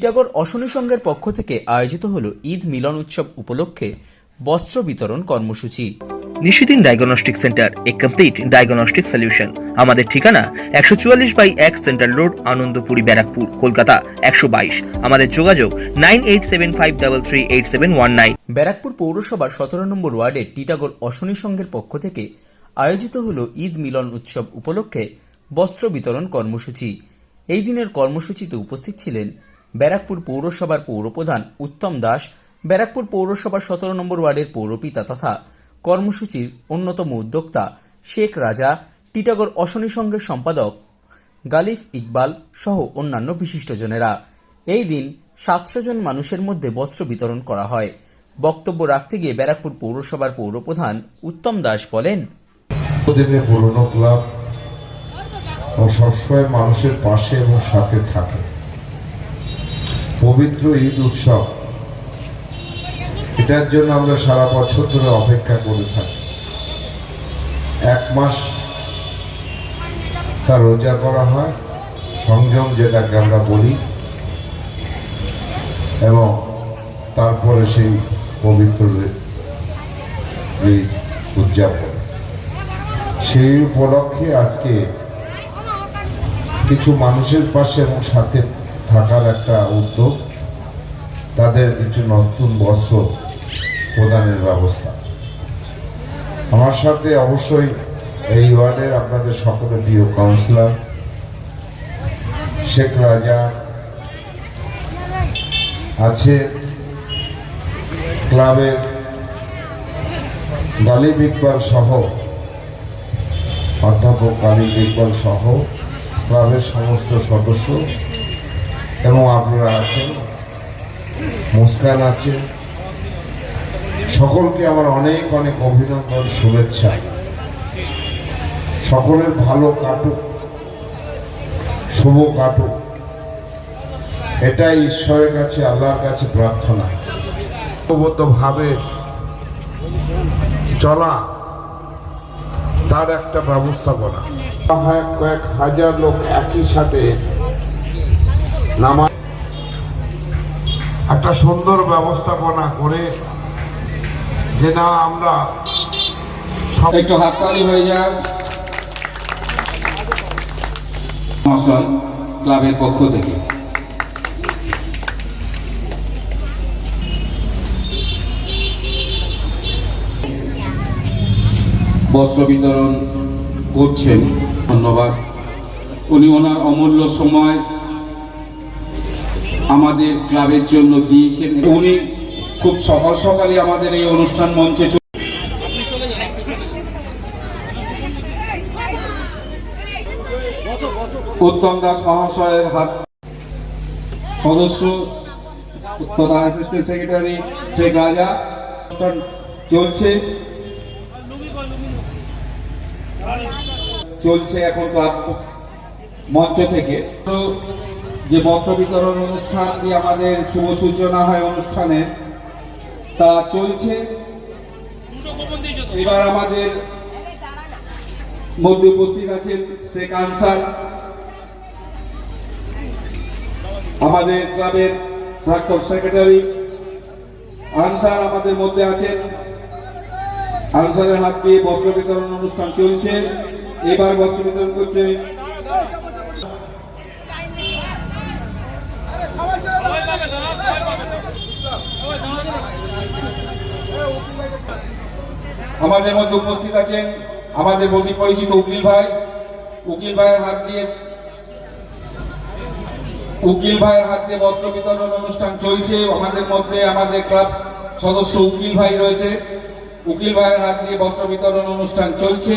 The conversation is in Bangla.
টিটাগড় অশনি সংঘের পক্ষ থেকে আয়োজিত হল ঈদ মিলন উৎসব উপলক্ষে বস্ত্র বিতরণ কর্মসূচি। Nishidin diagnostic centre a complete diagnostic solution আমাদের ঠিকানা একশো চুয়াল্লিশ বাই এক সেন্ট্রাল রোড আনন্দপুরি ব্যারাকপুর কলকাতা একশো বাইশ। আমাদের যোগাযোগ nine eight seven five double three eight seven one nine. Barrackpore পৌরসভার সতেরো নম্বর ওয়ার্ডের টিটাগড় অশনি সংঘের পক্ষ থেকে আয়োজিত হল ঈদ মিলন উৎসব উপলক্ষে বস্ত্র বিতরণ কর্মসূচি। এই দিনের কর্মসূচিতে উপস্থিত ছিলেন ব্যারাকপুর পৌরসভার পৌরপ্রধান উত্তম দাস, ব্যারাকপুর পৌরসভার সতেরো নম্বর ওয়ার্ডের পৌরপিতা তথা কর্মসূচির অন্যতম উদ্যোক্তা শেখ রাজা, টিটাগর অশনি সংঘের সম্পাদক গালিফ ইকবাল সহ অন্যান্য বিশিষ্টজনেরা। এই দিন সাতশো জন মানুষের মধ্যে বস্ত্র বিতরণ করা হয়। বক্তব্য রাখতে গিয়ে ব্যারাকপুর পৌরসভার পৌরপ্রধান উত্তম দাস বলেন পুরনো ক্লাব সবসময় মানুষের পাশে এবং সাথে থাকে। পবিত্র ঈদ উৎসব। এটার জন্য আমরা সারা বছর ধরে অপেক্ষা করে থাকি। এক মাস তা রোজা করা হয়, সংযম যেটাকে আমরা বলি, এবং তারপরে সেই পবিত্র ঈদ উদযাপন। সেই উপলক্ষে আজকে কিছু মানুষের পাশে এবং সাথে একটা উদ্যোগ, তাদের কিছু নতুন বস্ত্র প্রদানের ব্যবস্থা। আমার সাথে অবশ্যই এই ওয়ার্ডের আপনাদের সকলের প্রিয় কাউন্সিলর শেখ রাজা আছে, ক্লাবের গালিব ইকবাল সহ, অধ্যাপক কালিক ইকবাল সহ, ক্লাবের সমস্ত সদস্য এবং আপনারা আছেন, মুস্কান আছে সকলকে আমার অনেক অনেক অভিনন্দন, শুভেচ্ছা। সকলের ভালো কাটুক, শুভ কাটুক। এটাই ঈশ্বরের কাছে, আল্লাহর কাছে প্রার্থনা। ভাবে চলা তার একটা ব্যবস্থাপনা। হয় কয়েক হাজার লোক একই সাথে একটা সুন্দর ব্যবস্থাপনা করে যে না আমরা সব একটু হাততালি হয়ে যাক। ক্লাবের পক্ষ থেকে। বস্ত্র বিতরণ করছেন, ধন্যবাদ। উনি ওনার অমূল্য সময় আমাদের ক্লাবের জন্য দিয়েছেন। উনি খুব সকাল সকালে আমাদের এই অনুষ্ঠান মঞ্চে উত্তম দাস মহাশয়ের হাত সদস্য তথা অ্যাসিস্ট্যান্ট সেক্রেটারি শেখ রাজা। চলছে। চলছে এখন ক্লাব মঞ্চ থেকে। তো যে বস্ত্র বিতরণ অনুষ্ঠান দিয়ে আমাদের শুভ সূচনা হয় অনুষ্ঠানের তা চলছে। এবার আমাদের মধ্যে উপস্থিত আছেন শেখ আনসার। আমাদের ক্লাবের প্রাক্তন সেক্রেটারি আনসার আমাদের মধ্যে আছেন। আনসারের হাত দিয়ে বস্ত্র বিতরণ অনুষ্ঠান চলছে। এবার বস্ত্র বিতরণ করছে আমাদের মধ্যে উপস্থিত আছেন আমাদের অতি পরিচিত উকিল ভাই। উকিল ভাইয়ের হাত দিয়ে উকিল ভাইয়ের হাত দিয়ে বস্ত্র বিতরণ অনুষ্ঠান চলছে। আমাদের মধ্যে আমাদের ক্লাব সদস্য উকিল ভাই রয়েছে। উকিল ভাইয়ের হাত দিয়ে বস্ত্র বিতরণ অনুষ্ঠান চলছে।